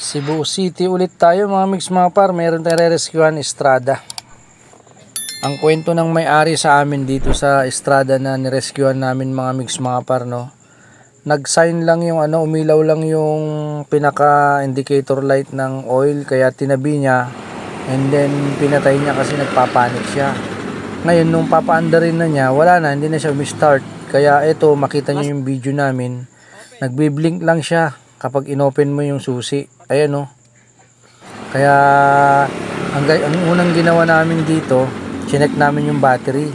Cebu City ulit tayo mga mix mga par. Meron tayong re-rescuehan Estrada. Ang kwento ng may-ari sa amin dito sa Estrada na nirescuehan namin mga mix mga par no. Nag-sign lang yung ano, umilaw lang yung pinaka indicator light ng oil kaya tinabi niya and then pinatay niya kasi nagpapanik siya. Ngayon nung papaandarin na niya, wala na, hindi na siya umi-start. Kaya ito, makita niyo yung video namin. Nagbi-blink lang siya kapag inopen mo yung susi. Ayan oh. Kaya ang, ang unang ginawa namin dito, chinek namin yung battery.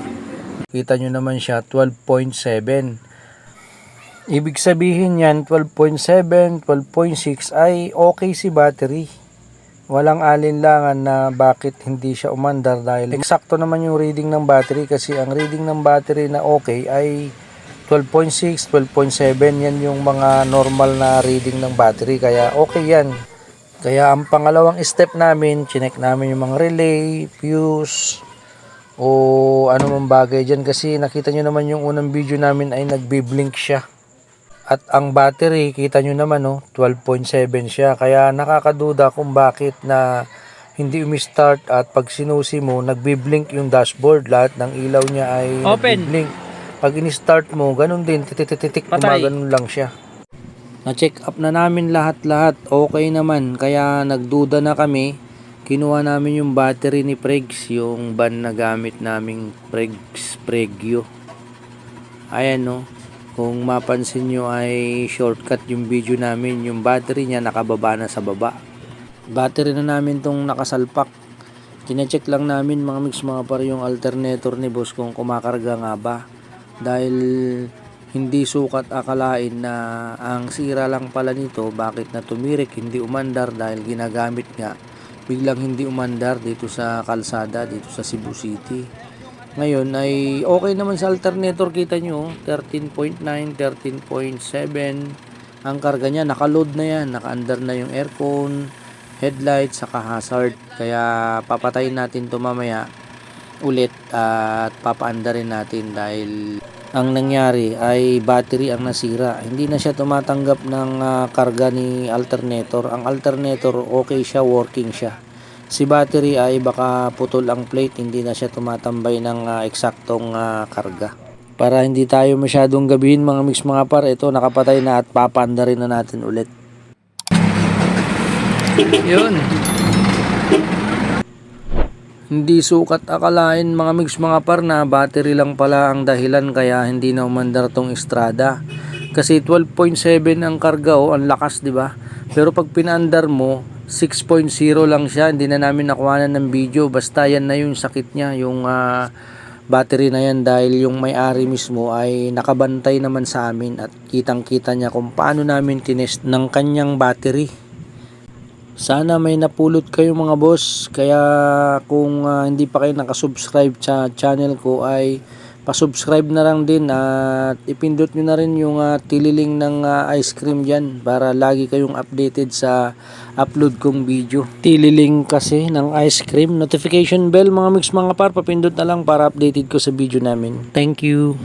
Kita nyo naman siya, 12.7. Ibig sabihin yan, 12.7, 12.6 ay okay si battery. Walang alinlangan na bakit hindi siya umandar dahil eksakto naman yung reading ng battery kasi ang reading ng battery na okay ay 12.6, 12.7 yan yung mga normal na reading ng battery kaya okay yan. Kaya ang pangalawang step namin, chinek namin yung mga relay, fuse, o ano mang bagay dyan kasi nakita nyo naman yung unang video namin ay nagbi-blink siya. At ang battery, kita nyo naman no, 12.7 siya. Kaya nakakaduda kung bakit na hindi umi-start at pag sinusi mo, nagbi-blink yung dashboard. Lahat ng ilaw niya ay Open. nagbi-blink. Pag ini-start mo, ganun din, titititik, Patay. gumaganon lang siya. Na-check up na namin lahat-lahat. Okay naman. Kaya nagduda na kami. Kinuha namin yung battery ni Pregs. Yung van na gamit naming Pregs Pregyo. Ayan no. Kung mapansin nyo ay shortcut yung video namin. Yung battery niya nakababa na sa baba. Battery na namin tong nakasalpak. Kine-check lang namin mga mix mga par yung alternator ni boss kung kumakarga nga ba. Dahil hindi sukat akalain na ang sira lang pala nito bakit na tumirik hindi umandar dahil ginagamit nga. Biglang hindi umandar dito sa kalsada dito sa Cebu City. Ngayon ay okay naman sa alternator kita nyo 13.9 13.7 ang karga niya nakaload na yan naka-under na yung aircon headlight saka hazard. Kaya papatayin natin to mamaya ulit at papaandarin natin dahil ang nangyari ay battery ang nasira. Hindi na siya tumatanggap ng ah, karga ni alternator. Ang alternator okay siya, working siya. Si battery ay baka putol ang plate, hindi na siya tumatambay ng ah, eksaktong ah, karga. Para hindi tayo masyadong gabihin mga mix mga par, ito nakapatay na at papaandarin na natin ulit. Yun. Hindi sukat akalain mga mix mga par na battery lang pala ang dahilan kaya hindi na umandar tong Estrada. Kasi 12.7 ang karga oh, ang lakas 'di ba? Pero pag pinaandar mo 6.0 lang siya, hindi na namin nakuha ng video. Basta yan na yung sakit niya, yung ah, battery na yan dahil yung may-ari mismo ay nakabantay naman sa amin at kitang-kita niya kung paano namin tinest ng kanyang battery. Sana may napulot kayo mga boss. Kaya kung ah, hindi pa kayo nakasubscribe sa channel ko ay pasubscribe na lang din at ipindot nyo na rin yung ah, tililing ng ah, ice cream dyan para lagi kayong updated sa upload kong video. Tililing kasi ng ice cream. Notification bell mga mix mga par. Papindot na lang para updated ko sa video namin. Thank you.